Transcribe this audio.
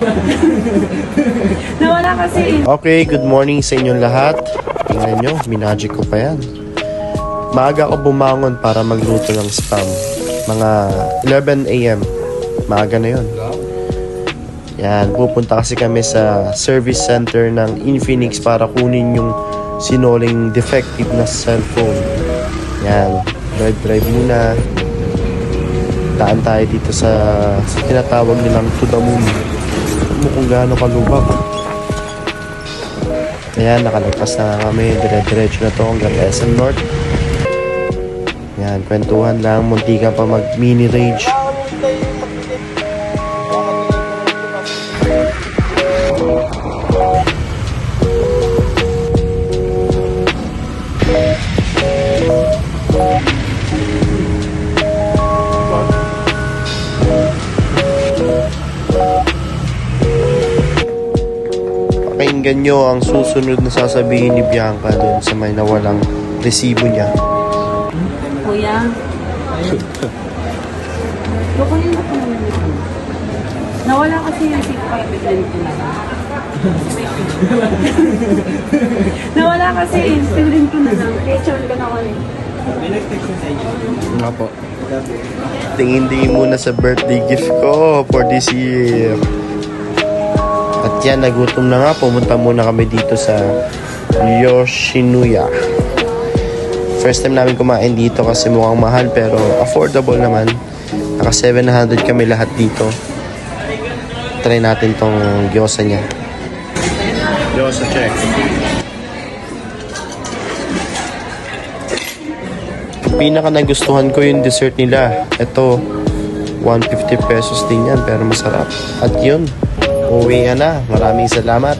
Nawala kasi. Okay, good morning sa inyong lahat. Tingnan nyo, minagic ko pa yan. Maaga ako bumangon para magluto ng spam. Mga 11 a.m. Maaga na yon. Yan, pupunta kasi kami sa service center ng Infinix para kunin yung sinoling defective na cellphone. Yan, drive-drive muna. Daan tayo dito sa, sa tinatawag nilang to the moon. Mo kung gaano kalubak. Ayan, nakalagpas na kami. Dire-diretso na to hanggang SM North. Yan, kwentuhan lang. Munti ka pa mag mini rage. Pakinggan nyo ang susunod na sasabihin ni Bianca dun sa may nawalang resibo niya. Kuya. Kukunin mo yun. Nawala kasi yung ko na lang. Nawala kasi yung biglan ko na lang. Kaya chon ko na ulit. Nga po. Tingin-tingin muna sa birthday gift ko for this year. At yan, nagutom na nga. Pumunta muna kami dito sa Yoshinuya. First time namin kumain dito kasi mukhang mahal pero affordable naman. Naka 700 kami lahat dito. Try natin tong gyoza niya. Gyoza check. pinaka nagustuhan ko yung dessert nila. Ito, 150 pesos din yan, pero masarap. At yun, uwi na. Maraming salamat.